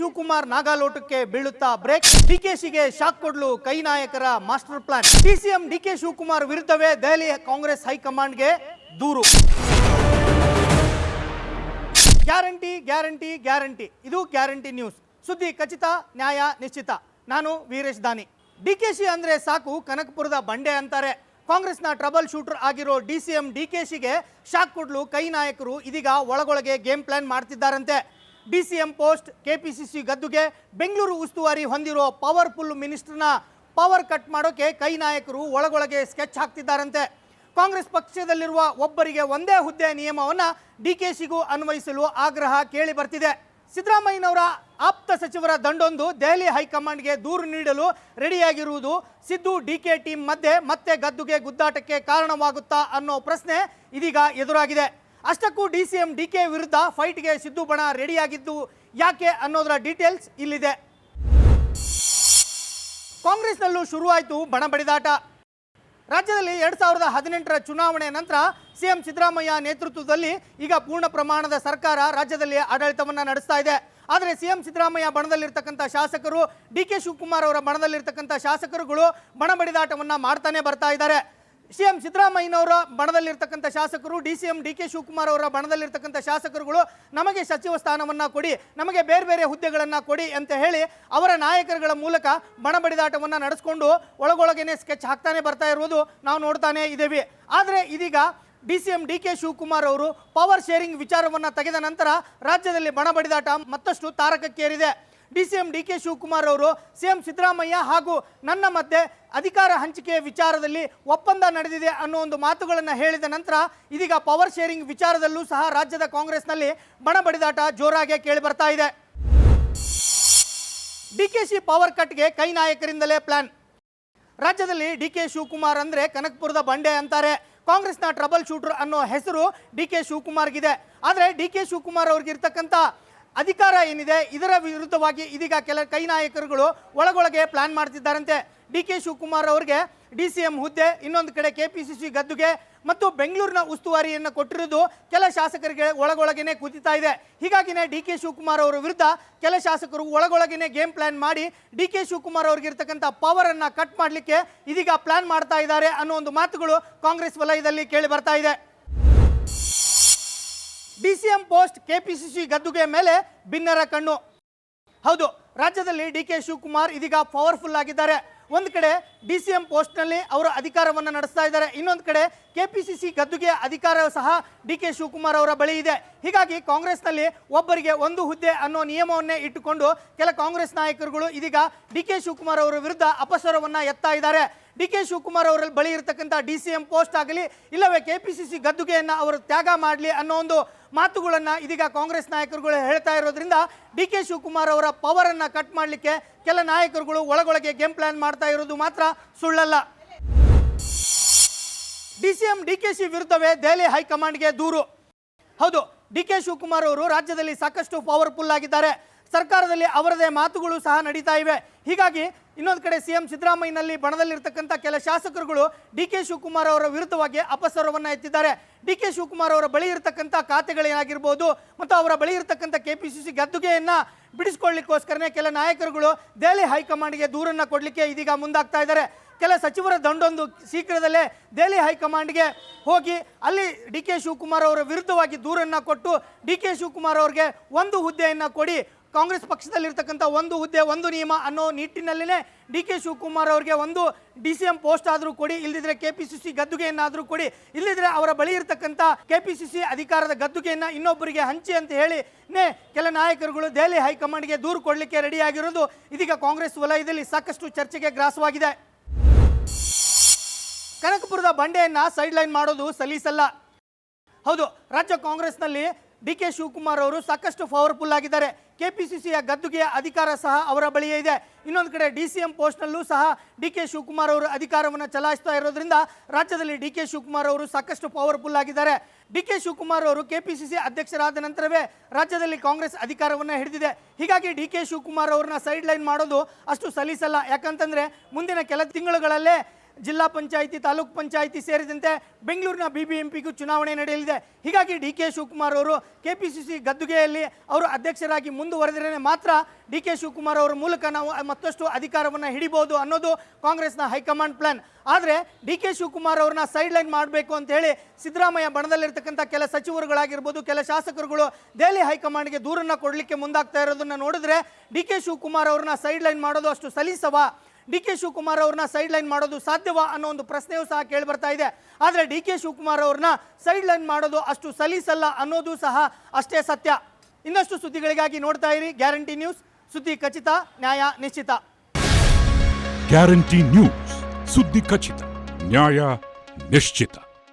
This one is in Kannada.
ಶಿವಕುಮಾರ್ ನಾಗಾಲೋಟಕ್ಕೆ ಬೀಳುತ್ತಾ ಬ್ರೇಕ್. ಡಿಕೆಶಿಗೆ ಶಾಕ್ ಕೊಡಲು ಕೈ ನಾಯಕರ master plan. DCM DK Shivakumar ವಿರುದ್ಧವೇ ದೆಹಲಿ ಕಾಂಗ್ರೆಸ್ ಹೈಕಮಾಂಡ್ಗೆ ದೂರು. Guarantee guarantee guarantee. ಇದು ಗ್ಯಾರಂಟಿ ನ್ಯೂಸ್. ಸುದ್ದಿ ಖಚಿತ, ನ್ಯಾಯ ನಿಶ್ಚಿತ. ನಾನು ವೀರೇಶ್ ದಾನಿ. ಡಿಕೆಶಿ ಅಂದ್ರೆ ಸಾಕು ಕನಕಪುರದ ಬಂಡೆ ಅಂತಾರೆ. ಕಾಂಗ್ರೆಸ್ನ ಟ್ರಬಲ್ ಶೂಟರ್ ಆಗಿರೋ ಡಿ ಸಿ ಎಂ ಡಿಕೆಶಿಗೆ ಶಾಕ್ ಕೊಡ್ಲು ಕೈ ನಾಯಕರು ಇದೀಗ ಒಳಗೊಳಗೆ game plan ಮಾಡ್ತಿದ್ದಾರಂತೆ. D C M post KPCC ಗದ್ದುಗೆ ಬೆಂಗಳೂರು ಉಸ್ತುವಾರಿ ಹೊಂದಿರೋ ಪವರ್ಫುಲ್ ಮಿನಿಸ್ಟರ್ನ ಪವರ್ ಕಟ್ ಮಾಡೋಕೆ ಕೈ ನಾಯಕರು ಒಳಗೊಳಗೆ ಸ್ಕೆಚ್ ಹಾಕ್ತಿದ್ದಾರಂತೆ. ಕಾಂಗ್ರೆಸ್ ಪಕ್ಷದಲ್ಲಿರುವ ಒಬ್ಬರಿಗೆ ಒಂದೇ ಹುದ್ದೆ ನಿಯಮವನ್ನು ಡಿಕೆಶಿಗೂ ಅನ್ವಯಿಸಲು ಆಗ್ರಹ ಕೇಳಿ ಬರ್ತಿದೆ. ಸಿದ್ದರಾಮಯ್ಯನವರ ಆಪ್ತ ಸಚಿವರ ದಂಡೊಂದು ದೆಹಲಿ ಹೈಕಮಾಂಡ್ಗೆ ದೂರು ನೀಡಲು ರೆಡಿಯಾಗಿರುವುದು ಸಿದ್ದು ಡಿಕೆ ಟೀಮ್ ಮಧ್ಯೆ ಮತ್ತೆ ಗದ್ದುಗೆ ಗುದ್ದಾಟಕ್ಕೆ ಕಾರಣವಾಗುತ್ತಾ ಅನ್ನೋ ಪ್ರಶ್ನೆ ಇದೀಗ ಎದುರಾಗಿದೆ. ಅಷ್ಟಕ್ಕೂ ಡಿ ಸಿ ಎಂ ಡಿಕೆ ವಿರುದ್ಧ ಫೈಟ್ಗೆ ಸಿದ್ದು ಬಣ ರೆಡಿಯಾಗಿದ್ದು ಯಾಕೆ ಅನ್ನೋದರ ಡೀಟೇಲ್ಸ್ ಇಲ್ಲಿದೆ. ಕಾಂಗ್ರೆಸ್ನಲ್ಲೂ ಶುರುವಾಯಿತು ಬಣ ಬಡಿದಾಟ. ರಾಜ್ಯದಲ್ಲಿ ಎರಡ್ ಸಾವಿರದ ಹದಿನೆಂಟರ ಚುನಾವಣೆ ನಂತರ ಸಿಎಂ ಸಿದ್ದರಾಮಯ್ಯ ನೇತೃತ್ವದಲ್ಲಿ ಈಗ ಪೂರ್ಣ ಪ್ರಮಾಣದ ಸರ್ಕಾರ ರಾಜ್ಯದಲ್ಲಿ ಆಡಳಿತವನ್ನು ನಡೆಸ್ತಾ ಇದೆ. ಆದರೆ ಸಿಎಂ ಸಿದ್ದರಾಮಯ್ಯ ಬಣದಲ್ಲಿರ್ತಕ್ಕಂಥ ಶಾಸಕರು, ಡಿ ಕೆ ಶಿವಕುಮಾರ್ ಅವರ ಬಣದಲ್ಲಿರ್ತಕ್ಕಂಥ ಶಾಸಕರುಗಳು ಬಣ ಬಡಿದಾಟವನ್ನು ಮಾಡ್ತಾನೆ ಬರ್ತಾ ಇದ್ದಾರೆ. ಸಿಎಂ ಸಿದ್ದರಾಮಯ್ಯನವರ ಬಣದಲ್ಲಿರ್ತಕ್ಕಂಥ ಶಾಸಕರು, D C M D K Shivakumar ಅವರ ಬಣದಲ್ಲಿರ್ತಕ್ಕಂಥ ಶಾಸಕರುಗಳು ನಮಗೆ ಸಚಿವ ಸ್ಥಾನವನ್ನು ಕೊಡಿ, ನಮಗೆ ಬೇರೆ ಬೇರೆ ಹುದ್ದೆಗಳನ್ನು ಕೊಡಿ ಅಂತ ಹೇಳಿ ಅವರ ನಾಯಕರುಗಳ ಮೂಲಕ ಬಣ ಬಡಿದಾಟವನ್ನು ನಡೆಸ್ಕೊಂಡು ಒಳಗೊಳಗೇನೆ ಸ್ಕೆಚ್ ಹಾಕ್ತಾನೆ ಬರ್ತಾ ಇರುವುದು ನಾವು ನೋಡ್ತಾನೆ ಇದ್ದೇವೆ. ಆದರೆ ಇದೀಗ D C M D K Shivakumar ಅವರು ಪವರ್ ಶೇರಿಂಗ್ ವಿಚಾರವನ್ನು ತೆಗೆದ ನಂತರ ರಾಜ್ಯದಲ್ಲಿ ಬಣ ಬಡಿದಾಟ ಮತ್ತಷ್ಟು ತಾರಕಕ್ಕೇರಿದೆ. D C M D K Shivakumar ಅವರು, ಸಿ ಎಂ ಸಿದ್ದರಾಮಯ್ಯ ಹಾಗೂ ನನ್ನ ಮಧ್ಯೆ ಅಧಿಕಾರ ಹಂಚಿಕೆಯ ವಿಚಾರದಲ್ಲಿ ಒಪ್ಪಂದ ನಡೆದಿದೆ ಅನ್ನೋ ಒಂದು ಮಾತುಗಳನ್ನು ಹೇಳಿದ ನಂತರ ಇದೀಗ ಪವರ್ ಶೇರಿಂಗ್ ವಿಚಾರದಲ್ಲೂ ಸಹ ರಾಜ್ಯದ ಕಾಂಗ್ರೆಸ್ನಲ್ಲಿ ಬಣ ಬಡಿದಾಟ ಜೋರಾಗಿ ಕೇಳಿ ಬರ್ತಾ ಇದೆ. ಡಿ ಕೆ ಶಿ ಪವರ್ ಕಟ್ಗೆ ಕೈ ನಾಯಕರಿಂದಲೇ ಪ್ಲಾನ್. ರಾಜ್ಯದಲ್ಲಿ ಡಿ ಕೆ ಶಿವಕುಮಾರ್ ಅಂದ್ರೆ ಕನಕಪುರದ ಬಂಡೆ ಅಂತಾರೆ. ಕಾಂಗ್ರೆಸ್ನ ಟ್ರಬಲ್ ಶೂಟರ್ ಅನ್ನೋ ಹೆಸರು ಡಿ ಕೆ ಶಿವಕುಮಾರ್ಗಿದೆ. ಆದರೆ ಡಿ ಕೆ ಶಿವಕುಮಾರ್ ಅವ್ರಿಗೆ ಇರ್ತಕ್ಕಂಥ ಅಧಿಕಾರ ಏನಿದೆ ಇದರ ವಿರುದ್ಧವಾಗಿ ಇದೀಗ ಕೆಲ ಕೈ ನಾಯಕರುಗಳು ಒಳಗೊಳಗೆ ಪ್ಲಾನ್ ಮಾಡ್ತಿದ್ದಾರಂತೆ. ಡಿ ಕೆ ಶಿವಕುಮಾರ್ ಅವರಿಗೆ ಡಿ ಸಿ ಎಂ ಹುದ್ದೆ, ಇನ್ನೊಂದು ಕಡೆ ಕೆ ಪಿ ಸಿ ಸಿ ಗದ್ದುಗೆ ಮತ್ತು ಬೆಂಗಳೂರಿನ ಉಸ್ತುವಾರಿಯನ್ನು ಕೊಟ್ಟಿರುವುದು ಕೆಲ ಶಾಸಕರಿಗೆ ಒಳಗೊಳಗೇನೆ ಕುದಿತಾ ಇದೆ. ಹೀಗಾಗಿನೇ ಡಿ ಕೆ ಶಿವಕುಮಾರ್ ಅವರ ವಿರುದ್ಧ ಕೆಲ ಶಾಸಕರು ಒಳಗೊಳಗೇನೆ ಗೇಮ್ ಪ್ಲಾನ್ ಮಾಡಿ ಡಿ ಕೆ ಶಿವಕುಮಾರ್ ಪವರ್ ಅನ್ನ ಕಟ್ ಮಾಡಲಿಕ್ಕೆ ಇದೀಗ ಪ್ಲಾನ್ ಮಾಡ್ತಾ ಇದ್ದಾರೆ ಅನ್ನೋ ಒಂದು ಮಾತುಗಳು ಕಾಂಗ್ರೆಸ್ ವಲಯದಲ್ಲಿ ಕೇಳಿ ಬರ್ತಾ ಇದೆ. D C M post KPCC ಗದ್ದುಗೆ ಮೇಲೆ ಭಿನ್ನರ ಕಣ್ಣು. ಹೌದು, ರಾಜ್ಯದಲ್ಲಿ ಡಿ ಕೆ ಶಿವಕುಮಾರ್ ಇದೀಗ ಪವರ್ಫುಲ್ ಆಗಿದ್ದಾರೆ. ಒಂದು ಕಡೆ ಡಿ ಸಿ ಎಂ ಪೋಸ್ಟ್ನಲ್ಲಿ ಅವರು ಅಧಿಕಾರವನ್ನು ನಡೆಸ್ತಾ ಇದ್ದಾರೆ. ಇನ್ನೊಂದು ಕಡೆ ಕೆ ಪಿ ಸಿ ಸಿ ಗದ್ದುಗೆ ಅಧಿಕಾರ ಸಹ ಡಿ ಕೆ ಶಿವಕುಮಾರ್ ಅವರ ಬಳಿ ಇದೆ. ಹೀಗಾಗಿ ಕಾಂಗ್ರೆಸ್ನಲ್ಲಿ ಒಬ್ಬರಿಗೆ ಒಂದು ಹುದ್ದೆ ಅನ್ನೋ ನಿಯಮವನ್ನೇ ಇಟ್ಟುಕೊಂಡು ಕೆಲ ಕಾಂಗ್ರೆಸ್ ನಾಯಕರುಗಳು ಇದೀಗ ಡಿ ಕೆ ಶಿವಕುಮಾರ್ ಅವರ ವಿರುದ್ಧ ಅಪಸ್ವರವನ್ನು ಎತ್ತಾ ಇದ್ದಾರೆ. ಡಿ ಕೆ ಶಿವಕುಮಾರ್ ಅವರ ಬಳಿ ಇರತಕ್ಕಂಥ ಡಿ ಸಿ ಎಂ ಪೋಸ್ಟ್ ಆಗಲಿ, ಇಲ್ಲವೇ ಕೆ ಪಿ ಸಿ ಸಿ ಗದ್ದುಗೆಯನ್ನು ಅವರು ತ್ಯಾಗ ಮಾಡಲಿ ಅನ್ನೋ ಒಂದು ಮಾತುಗಳನ್ನು ಇದೀಗ ಕಾಂಗ್ರೆಸ್ ನಾಯಕರುಗಳು ಹೇಳ್ತಾ ಇರೋದ್ರಿಂದ ಡಿ ಕೆ ಶಿವಕುಮಾರ್ ಅವರ ಪವರನ್ನು ಕಟ್ ಮಾಡಲಿಕ್ಕೆ ಕೆಲ ನಾಯಕರುಗಳು ಒಳಗೊಳಗೆ ಗೇಮ್ ಪ್ಲಾನ್ ಮಾಡ್ತಾ ಇರೋದು ಮಾತ್ರ ಸುಳ್ಳಲ್ಲ. D C M, D K C ವಿರುದ್ಧವೇ ದೆಹಲಿ ಹೈಕಮಾಂಡ್ಗೆ ದೂರು. ಹೌದು, ಡಿ ಕೆ ಶಿವಕುಮಾರ್ ಅವರು ರಾಜ್ಯದಲ್ಲಿ ಸಾಕಷ್ಟು ಪವರ್ಫುಲ್ ಆಗಿದ್ದಾರೆ. ಸರ್ಕಾರದಲ್ಲಿ ಅವರದೇ ಮಾತುಗಳು ಸಹ ನಡೀತಾ ಇವೆ. ಹೀಗಾಗಿ ಇನ್ನೊಂದು ಕಡೆ ಸಿ ಎಂ ಸಿದ್ದರಾಮಯ್ಯನಲ್ಲಿ ಬಣದಲ್ಲಿರ್ತಕ್ಕಂಥ ಕೆಲ ಶಾಸಕರುಗಳು ಡಿ ಕೆ ಶಿವಕುಮಾರ್ ಅವರ ವಿರುದ್ಧವಾಗಿ ಅಪಸ್ವರವನ್ನು ಎತ್ತಿದ್ದಾರೆ. ಡಿ ಕೆ ಶಿವಕುಮಾರ್ ಅವರ ಬಳಿ ಇರತಕ್ಕಂಥ ಖಾತೆಗಳೇನಾಗಿರ್ಬೋದು ಮತ್ತು ಅವರ ಬಳಿ ಇರತಕ್ಕಂಥ ಕೆ ಪಿ ಸಿ ಸಿ ಗದ್ದುಗೆಯನ್ನು ಬಿಡಿಸ್ಕೊಳ್ಳಿಕ್ಕೋಸ್ಕರನೇ ಕೆಲ ನಾಯಕರುಗಳು ದೆಹಲಿ ಹೈಕಮಾಂಡ್ಗೆ ದೂರನ್ನು ಕೊಡಲಿಕ್ಕೆ ಇದೀಗ ಮುಂದಾಗ್ತಾ ಇದ್ದಾರೆ. ಕೆಲ ಸಚಿವರ ದಂಡೊಂದು ಶೀಘ್ರದಲ್ಲೇ ದೆಹಲಿ ಹೈಕಮಾಂಡ್ಗೆ ಹೋಗಿ ಅಲ್ಲಿ ಡಿ ಕೆ ಶಿವಕುಮಾರ್ ಅವರ ವಿರುದ್ಧವಾಗಿ ದೂರನ್ನು ಕೊಟ್ಟು ಡಿ ಕೆ ಶಿವಕುಮಾರ್ ಅವ್ರಿಗೆ ಒಂದು ಹುದ್ದೆಯನ್ನು ಕೊಡಿ ಕಾಂಗ್ರೆಸ್ ಪಕ್ಷದಲ್ಲಿರ್ತಕ್ಕಂಥ ಒಂದು ಹುದ್ದೆ, ಒಂದು ನಿಯಮ ಅನ್ನೋ ನಿಟ್ಟಿನಲ್ಲಿನೇ ಡಿ ಕೆ ಶಿವಕುಮಾರ್ ಅವರಿಗೆ ಒಂದು ಡಿ ಸಿ ಎಂ ಪೋಸ್ಟ್ ಆದರೂ ಕೊಡಿ ಇಲ್ಲದಿದ್ರೆ ಕೆ ಪಿ ಸಿ ಸಿ ಗದ್ದುಗೆಯನ್ನಾದರೂ ಕೊಡಿ ಇಲ್ಲದಿದ್ರೆ ಅವರ ಬಳಿ ಇರತಕ್ಕಂಥ ಕೆ ಪಿ ಸಿ ಸಿ ಅಧಿಕಾರದ ಗದ್ದುಗೆಯನ್ನು ಇನ್ನೊಬ್ಬರಿಗೆ ಹಂಚಿ ಅಂತ ಹೇಳಿ ನೇ ಕೆಲ ನಾಯಕರುಗಳು ದೆಹಲಿ ಹೈಕಮಾಂಡ್ಗೆ ದೂರು ಕೊಡಲಿಕ್ಕೆ ರೆಡಿಯಾಗಿರೋದು ಇದೀಗ ಕಾಂಗ್ರೆಸ್ ವಲಯದಲ್ಲಿ ಸಾಕಷ್ಟು ಚರ್ಚೆಗೆ ಗ್ರಾಸವಾಗಿದೆ. ಕನಕಪುರದ ಬಂಡೆಯನ್ನು ಸೈಡ್ ಲೈನ್ ಮಾಡೋದು ಸಲೀಸಲ್ಲ. ಹೌದು, ರಾಜ್ಯ ಕಾಂಗ್ರೆಸ್ನಲ್ಲಿ ಡಿ ಕೆ ಶಿವಕುಮಾರ್ ಅವರು ಸಾಕಷ್ಟು ಪವರ್ಫುಲ್ ಆಗಿದ್ದಾರೆ. ಕೆ ಪಿ ಸಿ ಸಿಯ ಗದ್ದುಗೆಯ ಅಧಿಕಾರ ಸಹ ಅವರ ಬಳಿಯೇ ಇದೆ. ಇನ್ನೊಂದು ಕಡೆ ಡಿ ಸಿ ಎಂ ಪೋಸ್ಟ್ನಲ್ಲೂ ಸಹ ಡಿ ಕೆ ಶಿವಕುಮಾರ್ ಅವರು ಅಧಿಕಾರವನ್ನು ಚಲಾಯಿಸ್ತಾ ಇರೋದ್ರಿಂದ ರಾಜ್ಯದಲ್ಲಿ ಡಿ ಕೆ ಶಿವಕುಮಾರ್ ಅವರು ಸಾಕಷ್ಟು ಪವರ್ಫುಲ್ ಆಗಿದ್ದಾರೆ. ಡಿ ಕೆ ಶಿವಕುಮಾರ್ ಅವರು ಕೆ ಪಿ ಸಿ ಸಿ ಅಧ್ಯಕ್ಷರಾದ ನಂತರವೇ ರಾಜ್ಯದಲ್ಲಿ ಕಾಂಗ್ರೆಸ್ ಅಧಿಕಾರವನ್ನು ಹಿಡಿದಿದೆ. ಹೀಗಾಗಿ ಡಿ ಕೆ ಶಿವಕುಮಾರ್ ಅವ್ರನ್ನ ಸೈಡ್ ಲೈನ್ ಮಾಡೋದು ಅಷ್ಟು ಸಲೀಸಲ್ಲ. ಯಾಕಂತಂದ್ರೆ ಮುಂದಿನ ಕೆಲ ತಿಂಗಳುಗಳಲ್ಲೇ ಜಿಲ್ಲಾ ಪಂಚಾಯಿತಿ, ತಾಲೂಕ್ ಪಂಚಾಯಿತಿ ಸೇರಿದಂತೆ ಬೆಂಗಳೂರಿನ ಬಿಬಿಎಂಪಿಗೂ ಚುನಾವಣೆ ನಡೆಯಲಿದೆ. ಹೀಗಾಗಿ ಡಿ ಕೆ ಶಿವಕುಮಾರ್ ಅವರು ಸಿ ಗದ್ದುಗೆಯಲ್ಲಿ ಅವರು ಅಧ್ಯಕ್ಷರಾಗಿ ಮುಂದುವರೆದರೆ ಮಾತ್ರ ಡಿ ಕೆ ಶಿವಕುಮಾರ್ ಅವರ ಮೂಲಕ ನಾವು ಮತ್ತಷ್ಟು ಅಧಿಕಾರವನ್ನು ಹಿಡಿಬಹುದು ಅನ್ನೋದು ಕಾಂಗ್ರೆಸ್ನ ಹೈಕಮಾಂಡ್ ಪ್ಲಾನ್. ಆದರೆ ಡಿ ಕೆ ಶಿವಕುಮಾರ್ ಅವ್ರನ್ನ ಸೈಡ್ ಲೈನ್ ಮಾಡಬೇಕು ಅಂತ ಹೇಳಿ ಸಿದ್ದರಾಮಯ್ಯ ಬಣದಲ್ಲಿರ್ತಕ್ಕಂಥ ಕೆಲ ಸಚಿವರುಗಳಾಗಿರ್ಬೋದು, ಕೆಲ ಶಾಸಕರುಗಳು ದೆಹಲಿ ಹೈಕಮಾಂಡ್ಗೆ ದೂರನ್ನು ಕೊಡಲಿಕ್ಕೆ ಮುಂದಾಗ್ತಾ ಇರೋದನ್ನು ನೋಡಿದ್ರೆ ಡಿ ಕೆ ಶಿವಕುಮಾರ್ ಅವ್ರನ್ನ ಸೈಡ್ ಲೈನ್ ಮಾಡೋದು ಅಷ್ಟು ಸಲೀಸವಾ? ಡಿ ಕೆ ಶಿವಕುಮಾರ್ ಅವ್ರನ್ನ ಸೈಡ್ ಲೈನ್ ಮಾಡೋದು ಸಾಧ್ಯವಾ ಅನ್ನೋ ಒಂದು ಪ್ರಶ್ನೆಯೂ ಸಹ ಕೇಳಿ ಬರ್ತಾ ಇದೆ. ಆದರೆ ಡಿ ಕೆ ಶಿವಕುಮಾರ್ ಅವ್ರನ್ನ ಸೈಡ್ ಲೈನ್ ಮಾಡೋದು ಅಷ್ಟು ಸಲೀಸಲ್ಲ ಅನ್ನೋದು ಸಹ ಅಷ್ಟೇ ಸತ್ಯ. ಇನ್ನಷ್ಟು ಸುದ್ದಿಗಳಿಗಾಗಿ ನೋಡ್ತಾ ಇರಿ. Guarantee news. ಸುದ್ದಿ ಖಚಿತ, ನ್ಯಾಯ ನಿಶ್ಚಿತ. Guarantee news. ಸುದ್ದಿ ಖಚಿತ, ನ್ಯಾಯ ನಿಶ್ಚಿತ.